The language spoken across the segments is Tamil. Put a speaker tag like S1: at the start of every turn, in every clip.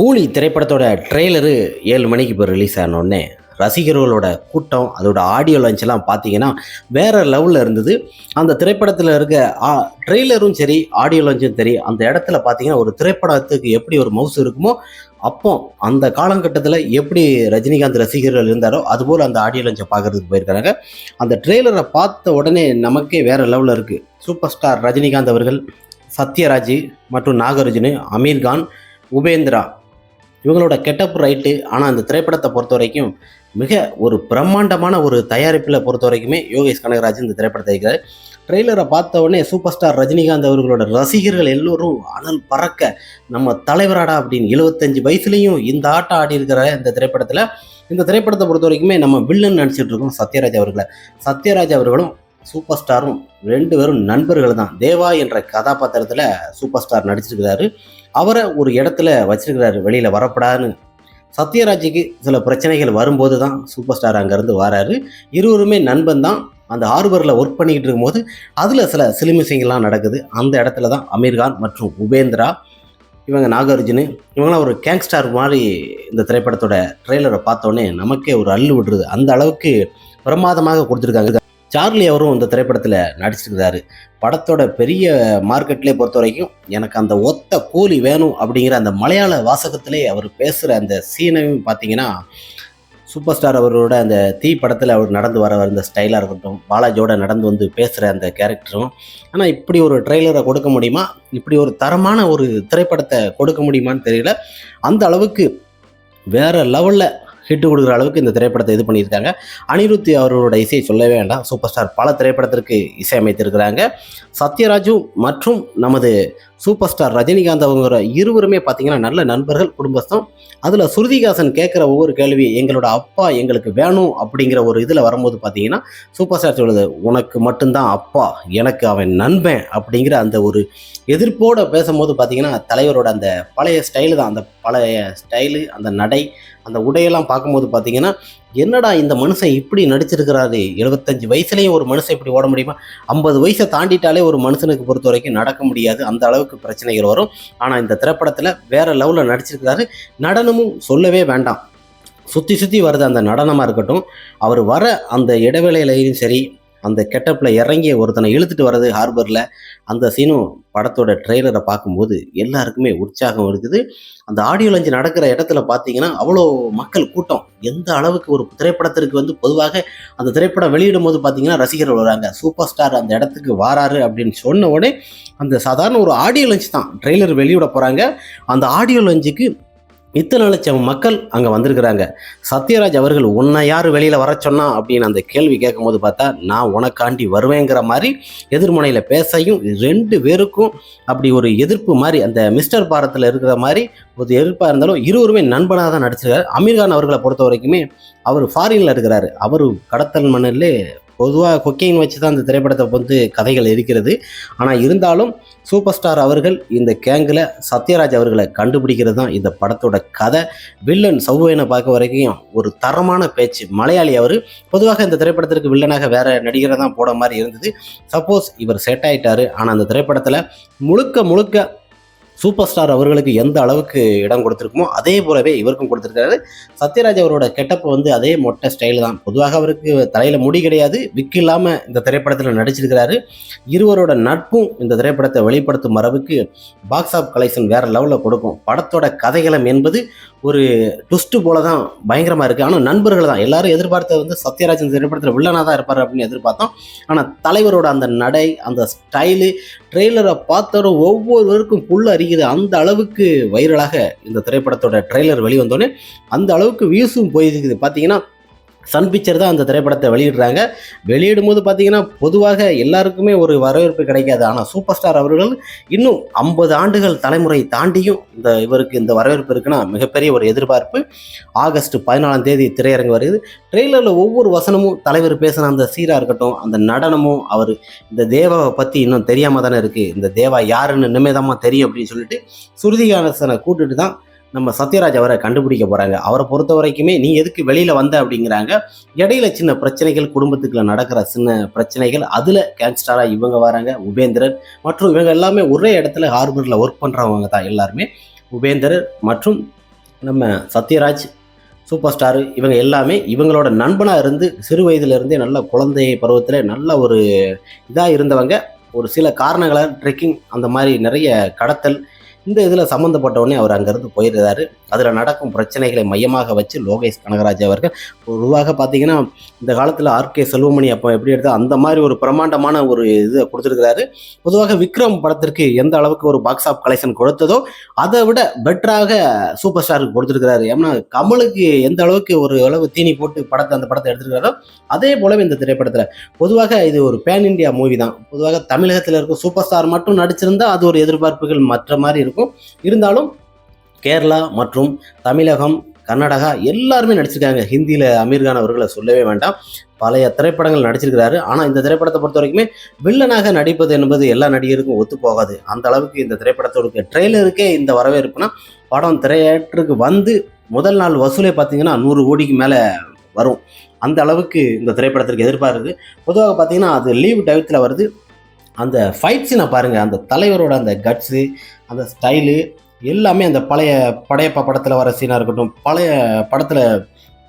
S1: கூலி திரைப்படத்தோட ட்ரெய்லரு ஏழு மணிக்கு இப்போ ரிலீஸ் ஆனோடனே ரசிகர்களோட கூட்டம் அதோட ஆடியோ லான்ச்லாம் பார்த்தீங்கன்னா வேற லெவலில் இருந்தது. அந்த திரைப்படத்தில் இருக்க ட்ரெய்லரும் சரி ஆடியோ லான்ச்சும் சரி அந்த இடத்துல பார்த்தீங்கன்னா ஒரு திரைப்படத்துக்கு எப்படி ஒரு மவுஸ் இருக்குமோ அப்போ அந்த காலகட்டத்தில் எப்படி ரஜினிகாந்த் ரசிகர்கள் இருந்தாரோ அதுபோல் அந்த ஆடியோ லஞ்சை பார்க்குறதுக்கு போயிருக்கிறாங்க அந்த ட்ரெய்லரை பார்த்த உடனே நமக்கே வேற லெவலில் இருக்குது சூப்பர் ஸ்டார் ரஜினிகாந்த் அவர்கள் சத்யராஜ் மற்றும் நாகார்ஜுன அமீர்கான் உபேந்திரா இவங்களோட கெட்டப் ரைட்டு ஆனால் அந்த திரைப்படத்தை பொறுத்த வரைக்கும் மிக ஒரு பிரம்மாண்டமான ஒரு தயாரிப்பில் பொறுத்த வரைக்குமே யோகேஷ் கனகராஜ் இந்த திரைப்படத்தை இருக்கிறார் ட்ரெய்லரை பார்த்த உடனே சூப்பர் ஸ்டார் ரஜினிகாந்த் அவர்களோட ரசிகர்கள் எல்லோரும் அனல் பறக்க நம்ம தலைவராடா அப்படின்னு எழுபத்தஞ்சு வயசுலேயும் இந்த ஆட்டம் ஆடி இருக்கிற இந்த திரைப்படத்தில் இந்த திரைப்படத்தை பொறுத்த வரைக்குமே நம்ம வில்லன் நினச்சிட்டு இருக்கோம் சத்யராஜ் அவர்களை. சத்யராஜ் அவர்களும் சூப்பர் ஸ்டாரும் ரெண்டு பேரும் நண்பர்கள் தான் தேவா என்ற கதாபாத்திரத்தில் சூப்பர் ஸ்டார் நடிச்சிருக்கிறாரு. அவரை ஒரு இடத்துல வச்சிருக்கிறாரு வெளியில் வரப்படாதுன்னு சத்யராஜுக்கு சில பிரச்சனைகள் வரும்போது தான் சூப்பர் ஸ்டார் அங்கேருந்து வராரு. இருவருமே நண்பன் தான் அந்த ஹார்பரில் ஒர்க் பண்ணிக்கிட்டு இருக்கும்போது அதில் சில சிலுமிசைகள்லாம் நடக்குது. அந்த இடத்துல தான் அமீர்கான் மற்றும் உபேந்திரா இவங்க நாகார்ஜுனு இவங்களாம் ஒரு கேங்ஸ்டார் மாதிரி இந்த திரைப்படத்தோட ட்ரெய்லரை பார்த்தோன்னே நமக்கே ஒரு அள்ளு விடுறது. அந்த அளவுக்கு பிரமாதமாக கொடுத்துருக்காங்க. சார்லி அவரும் இந்த திரைப்படத்தில் நடிச்சிருக்கிறாரு. படத்தோட பெரிய மார்க்கெட்லேயே பொறுத்த வரைக்கும் எனக்கு அந்த ஒத்த கூலி வேணும் அப்படிங்கிற அந்த மலையாள வாசகத்திலே அவர் பேசுகிற அந்த சீனையும் பார்த்தீங்கன்னா சூப்பர் ஸ்டார் அவரோட அந்த தீ படத்தில் அவர் நடந்து வர அந்த ஸ்டைலாக இருக்கட்டும் பாலாஜியோட நடந்து வந்து பேசுகிற அந்த கேரக்டரும். ஆனால் இப்படி ஒரு ட்ரெய்லரை கொடுக்க முடியுமா? இப்படி ஒரு தரமான ஒரு திரைப்படத்தை கொடுக்க முடியுமான்னு தெரியல. அந்த அளவுக்கு வேறு லெவலில் ஹிட் கொடுக்குற அளவுக்கு இந்த திரைப்படத்தை இது பண்ணியிருக்காங்க. அனிருத்தி அவர்களோட இசையை சொல்லவே வேண்டாம். சூப்பர் ஸ்டார் பல திரைப்படத்திற்கு இசையமைத்திருக்கிறாங்க. சத்யராஜு மற்றும் நமது சூப்பர் ஸ்டார் ரஜினிகாந்த் அவங்கிற இருவருமே பார்த்தீங்கன்னா நல்ல நண்பர்கள் குடும்பஸ்தம். அதில் சுருதிகாசன் கேட்குற ஒவ்வொரு கேள்வி எங்களோட அப்பா எங்களுக்கு வேணும் அப்படிங்கிற ஒரு இதில் வரும்போது பார்த்தீங்கன்னா சூப்பர் ஸ்டார் சொல்லுது உனக்கு மட்டும்தான் அப்பா எனக்கு அவன் நண்பன் அப்படிங்கிற அந்த ஒரு எதிர்ப்போடு பேசும்போது பார்த்தீங்கன்னா தலைவரோட அந்த பழைய ஸ்டைலு தான். அந்த பழைய ஸ்டைலு அந்த நடை அந்த உடையெல்லாம் பார்க்கும்போது பார்த்தீங்கன்னா என்னடா இந்த மனுஷன் இப்படி நடிச்சிருக்கிறாரு? எழுபத்தஞ்சு வயசுலேயும் ஒரு மனுஷன் இப்படி ஓட முடியுமா? ஐம்பது வயசை தாண்டிட்டாலே ஒரு மனுஷனுக்கு பொறுத்த வரைக்கும் நடக்க முடியாது. அந்த அளவுக்கு பிரச்சனைகள் வரும். ஆனால் இந்த திரைப்படத்தில் வேற லெவலில் நடிச்சிருக்கிறாரு. நடனமும் சொல்லவே வேண்டாம். சுற்றி சுற்றி வருது அந்த நடனமாக இருக்கட்டும். அவர் வர அந்த இடைவேளையிலையும் சரி அந்த கெட்டப்பில் இறங்கி ஒருத்தனை இழுத்துட்டு வர்றது ஹார்பரில் அந்த சீனும் படத்தோட ட்ரெய்லரை பார்க்கும்போது எல்லாருக்குமே உற்சாகம் இருக்குது அந்த ஆடியோ லஞ்சு நடக்கிற இடத்துல பார்த்தீங்கன்னா அவ்வளோ மக்கள் கூட்டம். எந்த அளவுக்கு ஒரு திரைப்படத்திற்கு வந்து பொதுவாக அந்த திரைப்படம் வெளியிடும் போது பார்த்தீங்கன்னா ரசிகர்கள் வராங்க. சூப்பர் ஸ்டார் அந்த இடத்துக்கு வாராரு அப்படின்னு சொன்ன உடனே அந்த சாதாரண ஒரு ஆடியோ லஞ்ச் தான் ட்ரெய்லர் வெளியிட போகிறாங்க அந்த ஆடியோ லஞ்சுக்கு இத்தனை லட்சம் மக்கள் அங்கே வந்திருக்கிறாங்க. சத்யராஜ் அவர்கள் உன்னை யார் வெளியில் வர சொன்னா அப்படின்னு அந்த கேள்வி கேட்கும்போது பார்த்தா நான் உனக்காண்டி வருவேங்கிற மாதிரி எதிர்முனையில் பேசையும் ரெண்டு பேருக்கும் அப்படி ஒரு எதிர்ப்பு மாதிரி அந்த மிஸ்டர் பாரத்தில் இருக்கிற மாதிரி ஒரு எதிர்ப்பாக இருந்தாலும் இருவருமே நண்பனாக தான் நடிச்சிருக்காரு. அமீர்கான் அவர்களை பொறுத்த வரைக்குமே அவர் ஃபாரினில் இருக்கிறாரு. அவர் கடத்தல் மண்ணிலே பொதுவாக கொக்கைன் வச்சு தான் இந்த திரைப்படத்தை வந்து கதைகள் இருக்கிறது ஆனால் இருந்தாலும் சூப்பர் ஸ்டார் அவர்கள் இந்த கேங்கில் சத்யராஜ் அவர்களை கண்டுபிடிக்கிறது தான் இந்த படத்தோட கதை. வில்லன் சௌவேனை பார்க்க வரைக்கும் ஒரு தரமான பேச்சு. மலையாளி அவர் பொதுவாக இந்த திரைப்படத்திற்கு வில்லனாக வேற நடிகரை தான் போட மாதிரி இருந்தது. சப்போஸ் இவர் செட் ஆகிட்டாரு ஆனால் அந்த திரைப்படத்தில் முழுக்க முழுக்க சூப்பர் ஸ்டார் அவர்களுக்கு எந்த அளவுக்கு இடம் கொடுத்துருக்குமோ அதே போலவே இவருக்கும் கொடுத்துருக்காரு. சத்யராஜ் அவரோட கெட்டப் வந்து அதே மொட்டை ஸ்டைல் தான். பொதுவாக அவருக்கு தலையில் முடி கிடையாது. விக்கு இல்லாமல் இந்த திரைப்படத்தில் நடிச்சிருக்கிறாரு. இருவரோட நட்பும் இந்த திரைப்படத்தை வெளிப்படுத்தும் அளவுக்கு பாக்ஸ் ஆஃப் கலெக்ஷன் வேற லெவலில் கொடுக்கும். படத்தோட கதைகளம் என்பது ஒரு ட்விஸ்ட்டு போல தான் பயங்கரமாக இருக்குது ஆனால் நண்பர்கள் தான். எல்லாரும் எதிர்பார்த்தது வந்து சத்யராஜ் இந்த திரைப்படத்தில் வில்லனாக தான் இருப்பார் அப்படின்னு எதிர்பார்த்தோம். ஆனால் தலைவரோட அந்த நடை அந்த ஸ்டைலு ட்ரெய்லரை பார்த்தவரும் ஒவ்வொருவருக்கும் புல் அறிகிறது அந்த அளவுக்கு வைரலாக இந்த திரைப்படத்தோட ட்ரெய்லர் வெளிவந்தோடனே அந்த அளவுக்கு வியூஸும் போயிருக்குது. பார்த்தீங்கன்னா சன் பிக்சர் தான் அந்த திரைப்படத்தை வெளியிடுறாங்க. வெளியிடும் போது பார்த்தீங்கன்னா பொதுவாக எல்லாருக்குமே ஒரு வரவேற்பு கிடைக்காது. ஆனால் சூப்பர் ஸ்டார் அவர்கள் இன்னும் ஐம்பது ஆண்டுகள் தலைமுறை தாண்டியும் இந்த இவருக்கு இந்த வரவேற்பு இருக்குன்னா மிகப்பெரிய ஒரு எதிர்பார்ப்பு. ஆகஸ்ட் பதினாலாம் தேதி திரையரங்கு வருது. ட்ரெய்லரில் ஒவ்வொரு வசனமும் தலைவர் பேசின அந்த சீராக இருக்கட்டும் அந்த நடனமும் அவர் இந்த தேவாவை பற்றி இன்னும் தெரியாமல் தானே இருக்குது இந்த தேவா யாருன்னு நிம்மதமாக தெரியும் அப்படின்னு சொல்லிட்டு சுருதிகாசனை கூட்டுட்டு தான் நம்ம சத்யராஜ் அவரை கண்டுபிடிக்க போகிறாங்க அவரை பொறுத்த வரைக்குமே நீ எதுக்கு வெளியில் வந்த அப்படிங்கிறாங்க. இடையில சின்ன பிரச்சனைகள் குடும்பத்துக்குள்ள நடக்கிற சின்ன பிரச்சனைகள் அதில் கேங்ஸ்டராக இவங்க வராங்க. உபேந்திரன் மற்றும் இவங்க எல்லாமே ஒரே இடத்துல ஹார்பரில் ஒர்க் பண்ணுறவங்க தான் எல்லாருமே. உபேந்திரர் மற்றும் நம்ம சத்யராஜ் சூப்பர் ஸ்டார் இவங்க எல்லாமே இவங்களோட நண்பனாக இருந்து சிறு வயதிலிருந்தே நல்ல குழந்தை பருவத்தில் நல்ல ஒரு இதாக இருந்தவங்க. ஒரு சில காரணங்களால் ட்ரெக்கிங் அந்த மாதிரி நிறைய கடத்தல் இந்த இதில் சம்மந்தப்பட்ட உடனே அவர் அங்கேருந்து போயிடுறாரு. அதில் நடக்கும் பிரச்சனைகளை மையமாக வச்சு லோகேஷ் கனகராஜ் அவர்கள் பொதுவாக பார்த்தீங்கன்னா இந்த காலத்தில் ஆர்கே செல்வமணி அப்போ எப்படி எடுத்தால் அந்த மாதிரி ஒரு பிரமாண்டமான ஒரு இதை கொடுத்துருக்கிறாரு. பொதுவாக விக்ரம் படத்திற்கு எந்த அளவுக்கு ஒரு பாக்ஸ் ஆஃப் கலெக்ஷன் கொடுத்ததோ அதை விட பெட்டராக சூப்பர் ஸ்டாருக்கு கொடுத்துருக்கிறாரு. ஏன்னா கமலுக்கு எந்த அளவுக்கு ஒரு அளவு தீனி போட்டு படத்தை அந்த படத்தை எடுத்துருக்காரோ அதே போலவே இந்த திரைப்படத்தில். பொதுவாக இது ஒரு பேன் இண்டியா மூவி தான். பொதுவாக தமிழகத்தில் இருக்கும் சூப்பர் ஸ்டார் மட்டும் நடிச்சிருந்தால் அது ஒரு எதிர்பார்ப்புகள் மற்ற மாதிரி இருக்கும் இருக்கும். இருந்தாலும் கேரளா மற்றும் தமிழகம் கர்நாடகா எல்லாருமே நடிச்சிருக்காங்க. ஹிந்தியில் அமீர்கான் அவர்களை சொல்லவே வேண்டாம். பழைய திரைப்படங்கள் நடிச்சிருக்கிறாரு. ஆனால் இந்த திரைப்படத்தை பொறுத்த வரைக்குமே வில்லனாக நடிப்பது என்பது எல்லா நடிகருக்கும் ஒத்துப்போகாது அந்த அளவுக்கு இந்த திரைப்படத்தோட ட்ரெய்லருக்கே இந்த வரவேற்புனா படம் திரையேட்டருக்கு வந்து முதல் நாள் வசூலே பார்த்தீங்கன்னா நூறு கோடிக்கு மேலே வரும். அந்த அளவுக்கு இந்த திரைப்படத்திற்கு எதிர்பார்க்குது பொதுவாக பார்த்தீங்கன்னா அது லீவ் டயத்தில் வருது. அந்த ஃபைட் சீனை பாருங்கள் அந்த தலைவரோட அந்த கட்ஸு அந்த ஸ்டைலு எல்லாமே அந்த பழைய படையப்பா படத்தில் வர சீனாக இருக்கட்டும் பழைய படத்தில்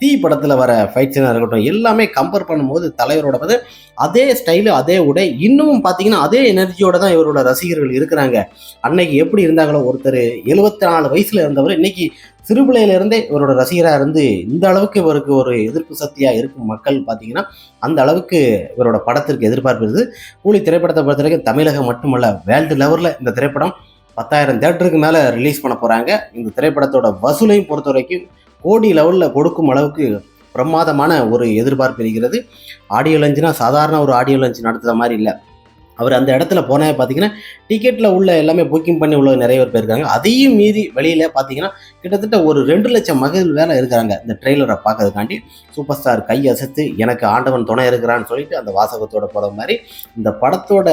S1: தீ படத்தில் வர ஃபைட் சீனாக இருக்கட்டும் எல்லாமே கம்பேர் பண்ணும்போது தலைவரோட பார்த்து அதே ஸ்டைலு அதே உடை இன்னமும் பார்த்தீங்கன்னா அதே எனர்ஜியோட தான் இவரோட ரசிகர்கள் இருக்கிறாங்க. அன்னைக்கு எப்படி இருந்தாங்களோ ஒருத்தர் எழுபத்தி நாலு வயசில் இருந்தவர் இன்னைக்கு சிறுபிள்ளையிலேருந்தே இவரோட ரசிகராக இருந்து இந்த அளவுக்கு இவருக்கு ஒரு எதிர்ப்பு சக்தியாக இருக்கும் மக்கள் பார்த்தீங்கன்னா அந்த அளவுக்கு இவரோட படத்திற்கு எதிர்பார்ப்பு இருக்குது கூலி திரைப்படத்தை பொறுத்த வரைக்கும் தமிழகம் மட்டுமல்ல வேர்ல்டு லெவலில் இந்த திரைப்படம் பத்தாயிரம் தேட்டருக்கு மேலே ரிலீஸ் பண்ண போகிறாங்க இந்த திரைப்படத்தோட வசூலையும் பொறுத்த வரைக்கும் கோடி லெவலில் கொடுக்கும் அளவுக்கு பிரமாதமான ஒரு எதிர்பார்ப்பு இருக்கிறது. ஆடியோ லஞ்சுனா சாதாரண ஒரு ஆடியோ லஞ்ச் நடத்துகிற மாதிரி இல்லை. அவர் அந்த இடத்துல போனே பார்த்தீங்கன்னா டிக்கெட்டில் உள்ள எல்லாமே புக்கிங் பண்ணி உள்ள நிறைய பேர் போயிருக்காங்க. அதையும் மீறி வெளியில் பார்த்தீங்கன்னா கிட்டத்தட்ட ஒரு ரெண்டு லட்சம் மகள் வேலை இருக்கிறாங்க இந்த ட்ரெய்லரை பார்க்கறதுக்காண்டி சூப்பர் ஸ்டார் கை அசைத்து எனக்கு ஆண்டவன் துணை இருக்கிறான்னு சொல்லிட்டு அந்த வாசகத்தோட போகிற மாதிரி இந்த படத்தோட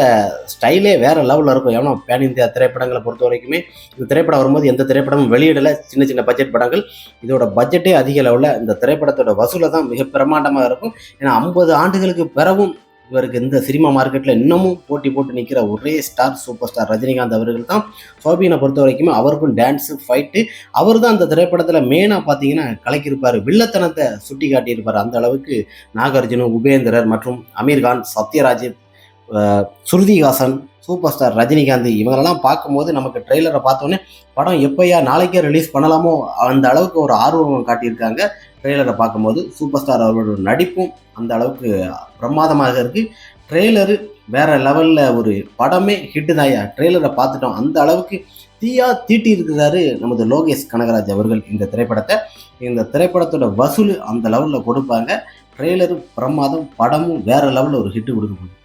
S1: ஸ்டைலே வேறு லெவலில் இருக்கும். ஏன்னா பேன் இந்தியா திரைப்படங்களை பொறுத்த வரைக்குமே இந்த திரைப்படம் வரும்போது எந்த திரைப்படமும் வெளியிடலை. சின்ன சின்ன பட்ஜெட் படங்கள். இதோட பட்ஜெட்டே அதிக லெவலில் இந்த திரைப்படத்தோட வசூலை தான் மிக பிரமாண்டமாக இருக்கும். ஏன்னா ஐம்பது ஆண்டுகளுக்கு பிறவும் இவருக்கு இந்த சினிமா மார்க்கெட்டில் இன்னமும் போட்டி போட்டு நிற்கிற ஒரே ஸ்டார் சூப்பர் ஸ்டார் ரஜினிகாந்த் அவர்கள் தான். சோபியனை பொறுத்த வரைக்குமே அவருக்கும் டான்ஸு ஃபைட்டு அவர் தான் அந்த திரைப்படத்தில் மெயினாக பார்த்தீங்கன்னா கலக்கியிருப்பார். வில்லத்தனத்தை சுட்டி காட்டியிருப்பார் அந்த அளவுக்கு நாகார்ஜுன உபேந்திரர் மற்றும் அமீர்கான் சத்யராஜ் ஸ்ருதிஹாசன் சூப்பர் ஸ்டார் ரஜினிகாந்த். இவங்களெல்லாம் பார்க்கும்போது நமக்கு ட்ரெய்லரை பார்த்தோன்னே படம் எப்போயா நாளைக்கே ரிலீஸ் பண்ணலாமோ அந்த அளவுக்கு ஒரு ஆர்வம் காட்டியிருக்காங்க. ட்ரெய்லரை பார்க்கும்போது சூப்பர் ஸ்டார் அவரோட நடிப்பும் அந்த அளவுக்கு பிரமாதமாக இருக்குது ட்ரெய்லரு வேற லெவலில் ஒரு படமே ஹிட்டு தாயா ட்ரெய்லரை பார்த்துட்டோம். அந்த அளவுக்கு தீயா தீட்டி இருக்கிறாரு நமது லோகேஷ் கனகராஜ் அவர்கள் இந்த திரைப்படத்தை. இந்த திரைப்படத்தோட வசூல் அந்த லெவலில் கொடுப்பாங்க. ட்ரெய்லரும் பிரமாதம் படமும் வேற லெவலில் ஒரு ஹிட்டு கொடுக்க முடியும்